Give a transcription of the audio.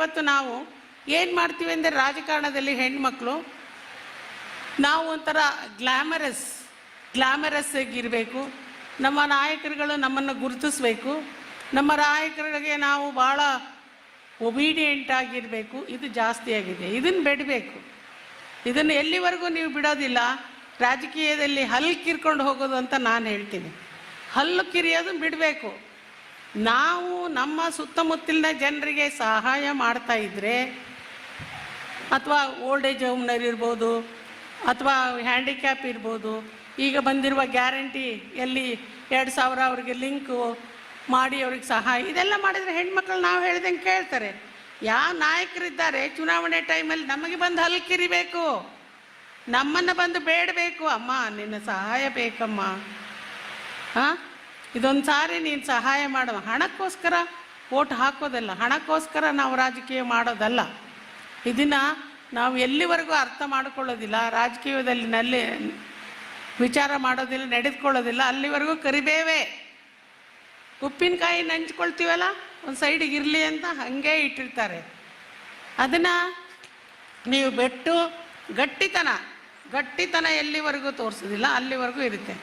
ಇವತ್ತು ನಾವು ಏನು ಮಾಡ್ತೀವಿ ಅಂದರೆ ರಾಜಕಾರಣದಲ್ಲಿ ಹೆಣ್ಮಕ್ಳು, ನಾವು ಒಂಥರ ಗ್ಲ್ಯಾಮರಸ್ ಗ್ಲ್ಯಾಮರಸ್ ಆಗಿರಬೇಕು. ನಮ್ಮ ನಾಯಕರುಗಳು ನಮ್ಮನ್ನು ಗುರುತಿಸ್ಬೇಕು. ನಮ್ಮ ನಾಯಕರಿಗೆ ನಾವು ಭಾಳ ಒಬೀಡಿಯೆಂಟ್ ಆಗಿರಬೇಕು. ಇದು ಜಾಸ್ತಿ ಆಗಿದೆ. ಇದನ್ನು ಬಿಡಬೇಕು. ಇದನ್ನು ಎಲ್ಲಿವರೆಗೂ ನೀವು ಬಿಡೋದಿಲ್ಲ. ರಾಜಕೀಯದಲ್ಲಿ ಹಲ್ಲು ಕಿರ್ಕೊಂಡು ಹೋಗೋದು ಅಂತ ನಾನು ಹೇಳ್ತೀನಿ. ಹಲ್ಲು ಕಿರಿಯೋದು ಬಿಡಬೇಕು. ನಾವು ನಮ್ಮ ಸುತ್ತಮುತ್ತಲಿನ ಜನರಿಗೆ ಸಹಾಯ ಮಾಡ್ತಾ ಇದ್ದರೆ ಅಥವಾ ಓಲ್ಡ್ ಏಜ್ ಹೋಮ್ನರ್ ಇರ್ಬೋದು, ಅಥವಾ ಹ್ಯಾಂಡಿಕ್ಯಾಪ್ ಇರ್ಬೋದು, ಈಗ ಬಂದಿರುವ ಗ್ಯಾರಂಟಿ ಎಲ್ಲಿ ಎರಡು ಸಾವಿರ ಅವ್ರಿಗೆ ಲಿಂಕು ಮಾಡಿ ಅವ್ರಿಗೆ ಸಹಾಯ, ಇದೆಲ್ಲ ಮಾಡಿದರೆ ಹೆಣ್ಮಕ್ಳು ನಾವು ಹೇಳ್ದಂಗೆ ಕೇಳ್ತಾರೆ. ಯಾವ ನಾಯಕರಿದ್ದಾರೆ, ಚುನಾವಣೆ ಟೈಮಲ್ಲಿ ನಮಗೆ ಬಂದು ಹಲ್ಕಿರಿಬೇಕು, ನಮ್ಮನ್ನು ಬಂದು ಬೇಡಬೇಕು, ಅಮ್ಮ ನಿನ್ನ ಸಹಾಯ ಬೇಕಮ್ಮ. ಹಾಂ? ಇದೊಂದು ಸಾರಿ ನೀನು ಸಹಾಯ ಮಾಡುವ ಹಣಕ್ಕೋಸ್ಕರ ಓಟ್ ಹಾಕೋದಲ್ಲ, ಹಣಕ್ಕೋಸ್ಕರ ನಾವು ರಾಜಕೀಯ ಮಾಡೋದಲ್ಲ. ಇದನ್ನು ನಾವು ಎಲ್ಲಿವರೆಗೂ ಅರ್ಥ ಮಾಡಿಕೊಳ್ಳೋದಿಲ್ಲ ರಾಜಕೀಯದಲ್ಲಿ ನಲ್ಲಿ ವಿಚಾರ ಮಾಡೋದಿಲ್ಲ, ನಡೆದುಕೊಳ್ಳೋದಿಲ್ಲ, ಅಲ್ಲಿವರೆಗೂ ಕರಿಬೇವೆ. ಉಪ್ಪಿನಕಾಯಿ ನಂಚ್ಕೊಳ್ತೀವಲ್ಲ, ಒಂದು ಸೈಡಿಗೆ ಇರಲಿ ಅಂತ ಹಾಗೆ ಇಟ್ಟಿರ್ತಾರೆ. ಅದನ್ನು ನೀವು ಬೆಟ್ಟು ಗಟ್ಟಿತನ ಗಟ್ಟಿತನ ಎಲ್ಲಿವರೆಗೂ ತೋರಿಸೋದಿಲ್ಲ, ಅಲ್ಲಿವರೆಗೂ ಇರುತ್ತೆ.